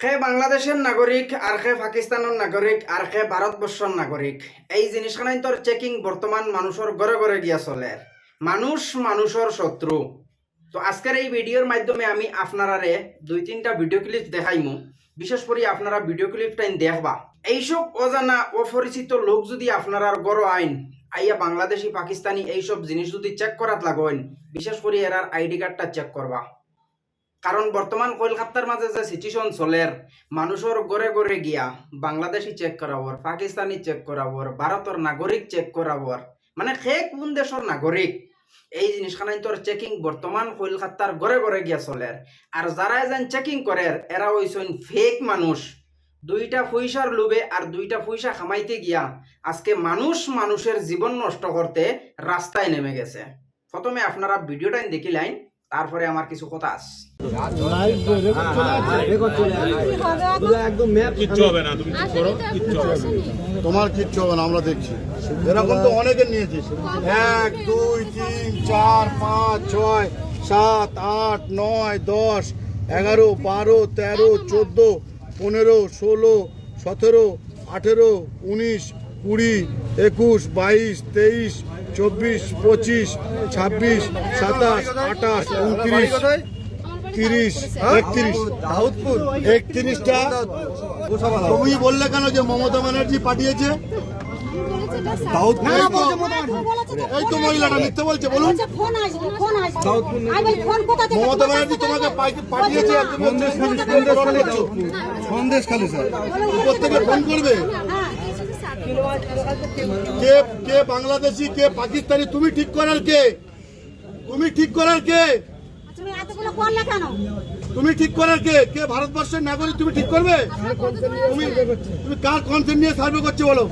খে বাংলাদেশের নাগরিক, আর খে পাকিস্তানের নাগরিক, আর খে ভারতবর্ষের নাগরিক। এই জিনিসখানাই তোর চেকিং বর্তমান মানুষের ঘরে ঘরে গিয়া চলে। মানুষ মানুষের শত্রু। তো আজকের এই ভিডিওর মাধ্যমে আমি আপনারারে দুই তিনটা ভিডিও ক্লিপ দেখাইমু। বিশেষ করে আপনারা ভিডিও ক্লিপটাই দেখবা। এইসব অজানা, অপরিচিত লোক যদি আপনার গড় আইন, আইয়া বাংলাদেশি, পাকিস্তানি এইসব জিনিস যদি চেক করাত লাগেন বিশেষ করে এরার আইডি কার্ডটা চেক করবা। কারণ বর্তমান কলকাতার মাঝে যে সিচুয়েশন চলের মানুষের গড়ে গড়ে গিয়া বাংলাদেশি চেক করাবর পাকিস্তানি চেক করাবর ভারতের নাগরিক চেক করাবর মানে সে কোন দেশের নাগরিক এই জিনিসখানাই তোর চেকিং বর্তমান কলকাতার গড়ে গড়ে গিয়া চলের আর যারা যেন চেকিং করে এরা হইছেন ফেক মানুষ। দুইটা পয়সার লোভে আর দুইটা পয়সা খামাইতে গিয়া আজকে মানুষ মানুষের জীবন নষ্ট করতে রাস্তায় নেমে গেছে। প্রথমে আপনারা ভিডিওটা দেখিলেন তারপরে আমার কিছু কথা আছে। তোমার কিচ্ছু হবে না আমরা দেখছি। এরকম তো অনেকের নিয়েছিস এক দুই তিন চার পাঁচ ছয় সাত আট নয় দশ এগারো বারো তেরো চোদ্দ পনেরো ষোলো সতেরো আঠেরো উনিশ কুড়ি একুশ বাইশ তেইশ চব্বিশ পঁচিশ ছাব্বিশ সাতাশ আঠাশ উনত্রিশ তিরিশ একত্রিশ। একত্রিশটা। তুমি বললে কেন যে মমতা ব্যানার্জি পাঠিয়েছে? এই তো মহিলাটা মিথ্যে বলছে বলুন। মমতা ব্যানার্জি তোমাকে পাঠিয়েছে সন্দেশ খালি স্যার। প্রত্যেকে ফোন করবে? কে কে বাংলাদেশি কে পাকিস্তানি তুমি ঠিক করার কে? তুমি ঠিক করার কে? তুমি এতগুলো করলে কেন? তুমি ঠিক করার কে? কে ভারতবর্ষের নাগরিক তুমি ঠিক করবে? তুমি তুমি কার কনসেন্ট নিয়ে সার্ভে করছ বলো?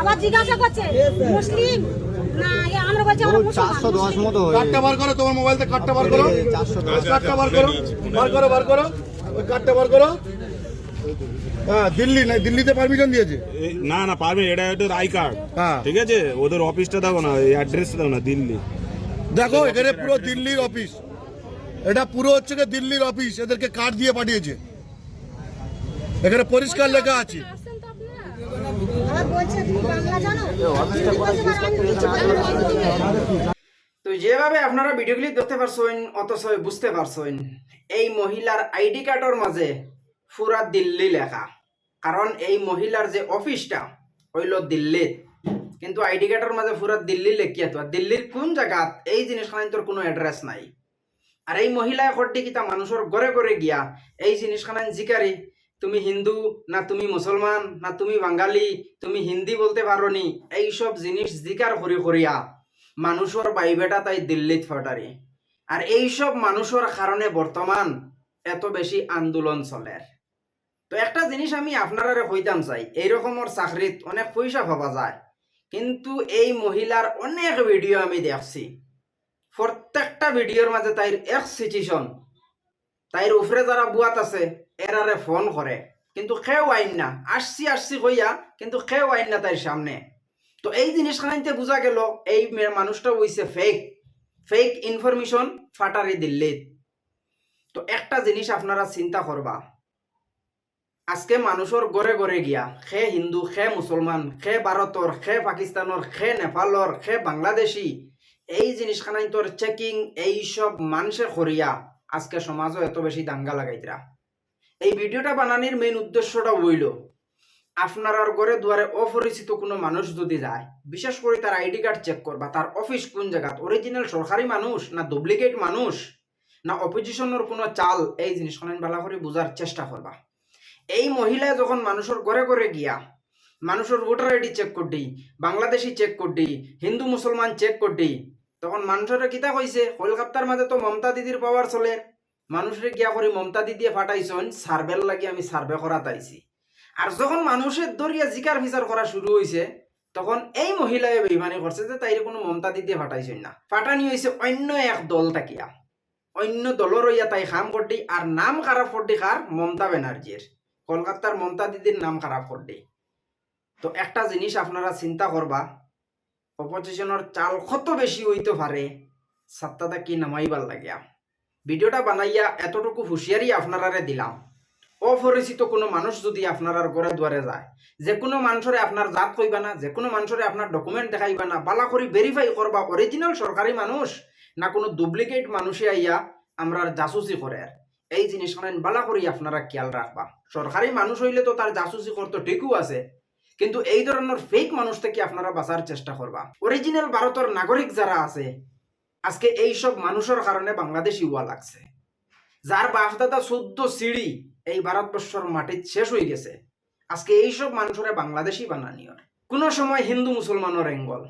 আবার জিজ্ঞাসা করছে মুসলিম? না এ আমরা বলছি আমরা মুসলমান। কার্ডটা বার করো তোমার মোবাইল থেকে কার্ডটা বার করো। কার্ডটা বার করো বার করো বার করো ওই কার্ডটা বার করো। হ্যাঁ দিল্লি না দিল্লিতে পারমিশন দিয়েছে? না এটা ওদের আই কার্ড হ্যাঁ। ঠিক আছে? ওদের অফিসটা দেখো না অ্যাড্রেসটা না দিল্লি। দেখো এখানে পুরো দিল্লির অফিস এটা পুরো হচ্ছে দিল্লির অফিস এদেরকে কার্ড দিয়ে পাঠিয়েছে। এখানে পরিষ্কার লেখা আছে। তো যেভাবে আপনারা ভিডিও ক্লিপ দেখতে পারছেন অথচ বুঝতে পারছেন এই মহিলার আইডি কার্ডের মাঝে পুরা দিল্লি লেখা। কারণ এই মহিলার যে অফিসটা হইল দিল্লিত। কিন্তু আইডি কার্ডের মাঝে পুরা দিল্লি লেখিয়া তো দিল্লির কোন জায়গাত এই জিনিসখান তোর কোনো অ্যাড্রেস নাই। আর এই মহিলা কটি কিতা মানুষের ঘরে ঘরে গিয়া, এই জিনিসখান জিকারি তুমি হিন্দু, না তুমি মুসলমান না তুমি বাঙালি, তুমি হিন্দি বলতে পারো নি এইসব জিনিস জিকার করি করিয়া মানুষের বাইবেটা তাই দিল্লিত ফটারি আর এইসব মানুষের কারণে বর্তমান এত বেশি আন্দোলন চলে। তো একটা জিনিস আমি আপনারা হইতাম চাই এইরকমের চাকরিত অনেক পয়সা পাওয়া যায়, কিন্তু এই মহিলার অনেক ভিডিও আমি দেখছি। প্রত্যেকটা ভিডিওর মাঝে তাইর এক সিচুয়েশন তাইর উপরে যারা বুয়াত আছে এরারে ফোন করে কিন্তু কেউ আইন না, আসছি আসছি কইয়া, কিন্তু কেউ আইন না তাইর সামনে। তো এই জিনিসখানাইতে বোঝা গেল, এই মানুষটা হইছে ফেক ফেক ইনফরমেশন ফাটারি দিল্লিত। তো একটা জিনিস আপনারা চিন্তা করবা আজকে মানুষের গড়ে গড়ে গিয়া, খে হিন্দু, খে মুসলমান খে ভারতর খে পাকিস্তানর খে নেপালর খে বাংলাদেশি, এই জিনিসখানাই তোর চেকিং এই সব মানুষে করিয়া আজকে সমাজও এত বেশি দাঙ্গা লাগাইতরা এই ভিডিওটা বানানির মেইন উদ্দেশ্যটা হইল, আপনার ঘরে দুয়ারে অপরিচিত কোনো মানুষ যদি যায়, বিশেষ করে তার আইডি কার্ড চেক করবা তার অফিস কোন জায়গাত অরিজিনাল সরকারি মানুষ না ডুপ্লিকেট মানুষ, না অপোজিশনের কোনো চাল, এই জিনিসখান ভালো করে বোঝার চেষ্টা করবা। এই মহিলা যখন মানুষের ঘরে ঘরে গিয়া, মানুষের ভোটার আইডি চেক করডি, বাংলাদেশি চেক করডি, হিন্দু মুসলমান চেক করডি, তখন মানুষের কিতা কইছে কলকাতার মাঝে তো মমতা দিদির পাওয়ার চলে। মানুষের গিয়া করে মমতা দিদিয়ে ফাটাইছন, সার্ভের লাগি আমি সার্ভে করাত আইছি আর যখন মানুষের দরিয়া জিকার ফিচার করা শুরু হয়েছে তখন এই মহিলায় বেইমানি করছে যে তাইরে কোনো মমতা দিদিয়ে ফাটাইছেন না। ফাটানি হয়েছে অন্য এক দল তাকিয়া। অন্য দলর ইয়া তাই খাম করডি, আর নাম খারাপ করডি কার মমতা ব্যানার্জির কলকাতার মমতা দিদির নাম খারাপ করডি তো একটা জিনিস আপনারা চিন্তা করবা অপোজিশনের চাল কত বেশি হইতে পারে সাতটাটা কি নামাইবার লাগিয়া। ভিডিওটা বানাইয়া এতটুকু হুঁশিয়ারি আপনারারে দিলাম। অপরিচিত কোনো মানুষ যদি আপনার ঘরে দুয়ারে যায় যে কোনো মানুষরে আপনার জাত কইবা না যে কোনো মানুষরে আপনার ডকুমেন্ট দেখাইবা না, বালা করে ভেরিফাই করবা অরিজিনাল সরকারি মানুষ না কোনো ডুপ্লিকেট মানুষে আইয়া আমরা জাসুসি করে। এই জিনিসখানে বালা করি আপনারা খেয়াল রাখবা। সরকারি মানুষ হইলে তো তার জাসুসি করতে ঠিকও আছে, কিন্তু এই ধরনের ফেক মানুষ থেকে আপনারা বাঁচার চেষ্টা করবা। অরিজিনাল ভারতের নাগরিক যারা আছে, আজকে এই সব মানুষের কারণে বাংলাদেশ ইউয়া লাগছে। যার বাপদাদা চোদ্দ সিঁড়ি এই ভারতবর্ষর মাটিত শেষ হয়ে গেছে। আজকে এই এইসব মানুষের বাংলাদেশি বানানিয়র। কোনো সময় হিন্দু মুসলমানের এঙ্গল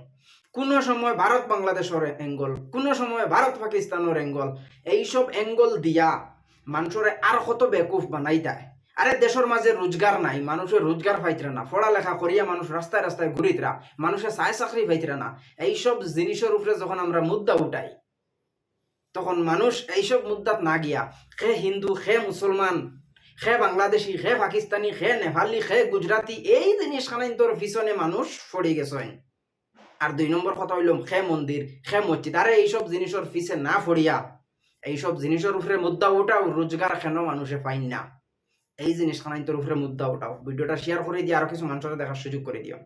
কোনো সময় ভারত বাংলাদেশের এঙ্গল কোনো সময় ভারত পাকিস্তানের এঙ্গল এইসব এঙ্গল দিয়া মানুষের আর কত বেকুফ বানাই দেয় আরে দেশের মাঝে রোজগার নাই মানুষের রোজগার পাইতরা না। পড়ালেখা করিয়া মানুষ রাস্তায় রাস্তায় ঘুরিতরা মানুষের চায় চাকরি পাইতরা না। এইসব জিনিসের উপরে যখন আমরা মুদ্রা উঠাই, তখন মানুষ এইসব মুদ্রাত না গিয়া খে হিন্দু খে মুসলমান খে বাংলাদেশি খে পাকিস্তানি খে নেপালি খে গুজরাটি এই জিনিস তোর পিছনে মানুষ পড়ে গেছেন আর দুই নম্বর কথা হইল খে মন্দির খে মসজিদ আরে এইসব জিনিসের পিছে না ফড়িয়া এইসব জিনিসের উপরে মুদ্রা উঠাও রোজগার কেন মানুষে পাইন না? এই জিনিস তোর উপরে মুদ্রা উঠাও ভিডিওটা শেয়ার করে দিয়ে আরও কিছু মানুষের দেখার সুযোগ করে দিও।